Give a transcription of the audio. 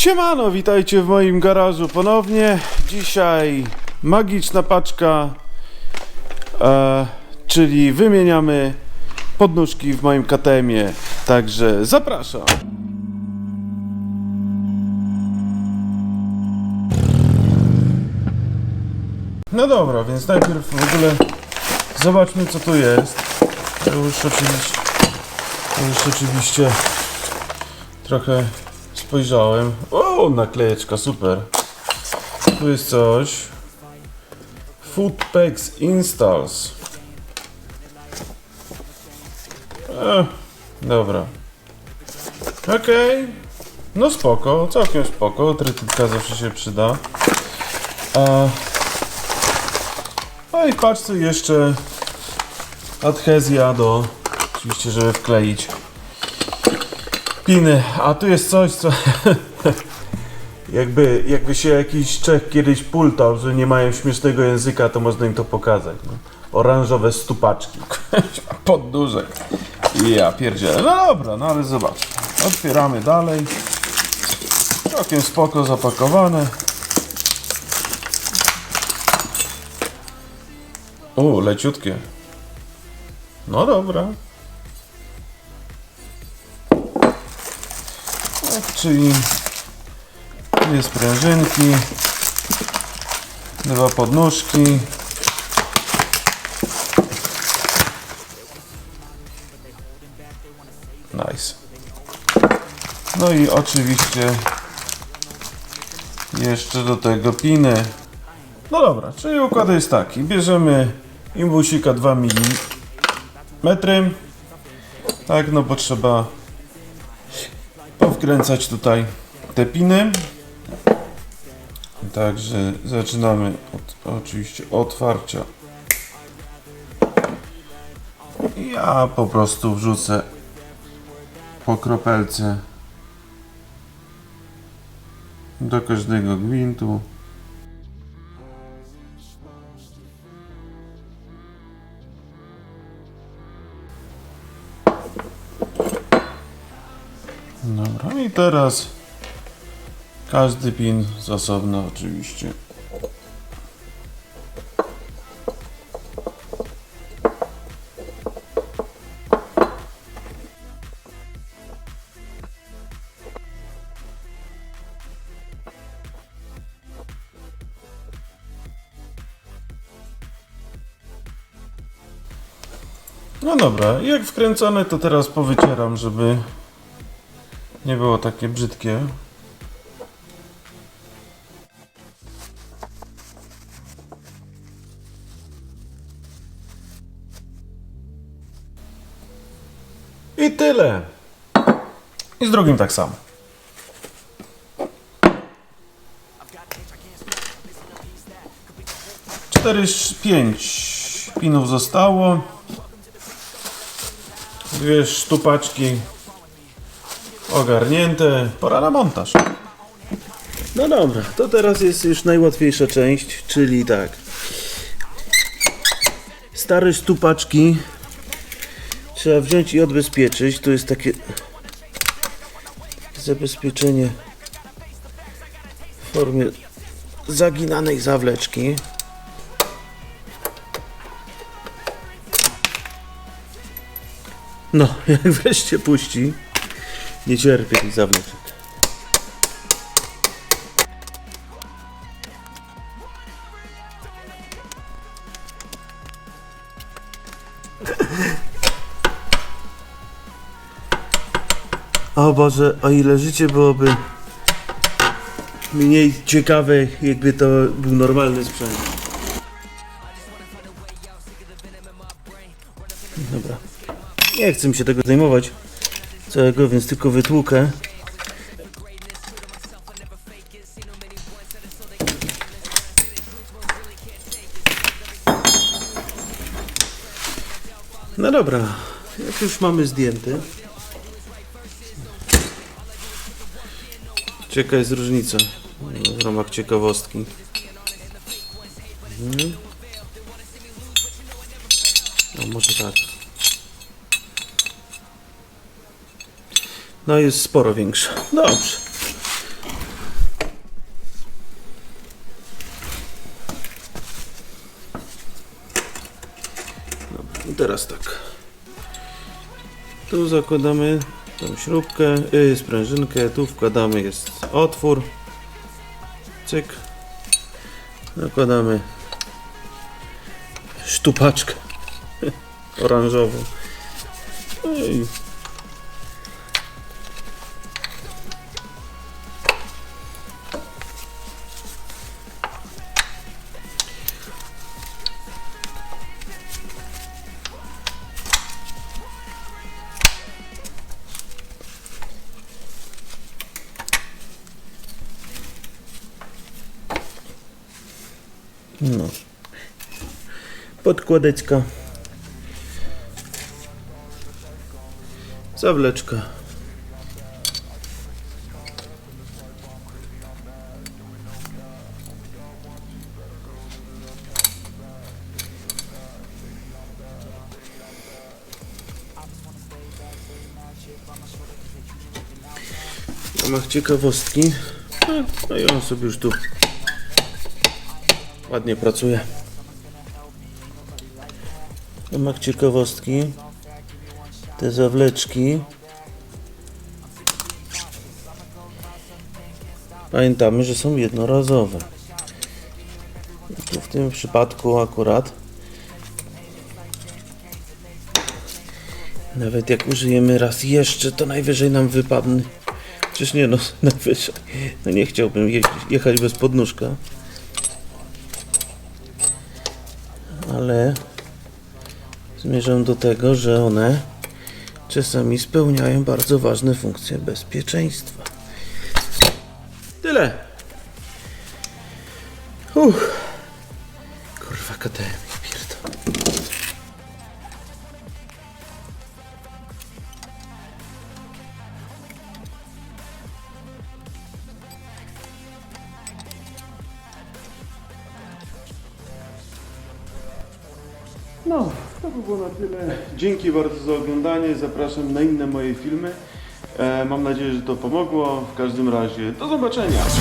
Siemano, witajcie w moim garażu ponownie. Dzisiaj magiczna paczka, e, czyli wymieniamy podnóżki w moim KTM-ie. Także zapraszam. No dobra, więc najpierw w ogóle zobaczmy co tu jest. To już oczywiście, to już oczywiście trochę spojrzałem. O, naklejeczka, super. Tu jest coś. Foodpacks Installs. E, dobra. Okej. No spoko, całkiem spoko. Trytytka zawsze się przyda. A... No i patrzcie jeszcze adhezja do, oczywiście, żeby wkleić A tu jest coś, co jakby, jakby się jakiś Czech kiedyś pultał, że nie mają śmiesznego języka, to można im to pokazać. No. Oranżowe stupaczki. Poddużek. Ja pierdzielę. No dobra, no ale zobacz. Otwieramy dalej. Całkiem spoko zapakowane. O, leciutkie. No dobra. Czyli dwie sprężynki, dwa podnóżki. Nice. No i oczywiście jeszcze do tego piny. No dobra, czyli układ jest taki. Bierzemy imbusika 2 mm. Tak, no bo trzeba powkręcać tutaj te piny. Także zaczynamy od oczywiście otwarcia. Ja po prostu wrzucę po kropelce do każdego gwintu. Dobra, i teraz każdy pin z osobna oczywiście. No dobra, jak wkręcone to teraz powycieram, żeby nie było takie brzydkie. I tyle. I z drugim tak samo. Cztery, pięć pinów zostało. Dwie sztupaczki ogarnięte. Pora na montaż. No dobra, to teraz jest już najłatwiejsza część, czyli tak. Stare stupaczki trzeba wziąć i odbezpieczyć. Tu jest takie zabezpieczenie w formie zaginanej zawleczki. No, jak wreszcie puści. Nie cierpię tych zawleczek. O Boże, o ile życie byłoby mniej ciekawe, jakby to był normalny sprzęt. Dobra. Nie chcę mi się tego zajmować całego, więc tylko wytłukę. No dobra, jak już mamy zdjęty. Jaka jest różnica w ramach ciekawostki? Mhm. No może tak. No jest sporo większa. Dobrze. Teraz tak. Tu zakładamy tą śrubkę, yy, sprężynkę, tu wkładamy jest otwór. Cyk. Nakładamy sztupaczkę oranżową. No No. Podkładeczka. Zawleczka. W ramach ciekawostki, no, no i on sobie już tu ładnie pracuje. Ramach ciekawostki, te zawleczki. Pamiętamy, że są jednorazowe. Tu w tym przypadku akurat nawet jak użyjemy raz jeszcze, to najwyżej nam wypadnie. Przecież nie no, najwyżej. No nie chciałbym je jechać bez podnóżka. Ale zmierzam do tego, że one czasami spełniają bardzo ważne funkcje bezpieczeństwa. Tyle. Uff. Kurwa, KTM, No, to by było na tyle. Dzięki bardzo za oglądanie. Zapraszam na inne moje filmy. E, mam nadzieję, że to pomogło. W każdym razie do zobaczenia. Cześć!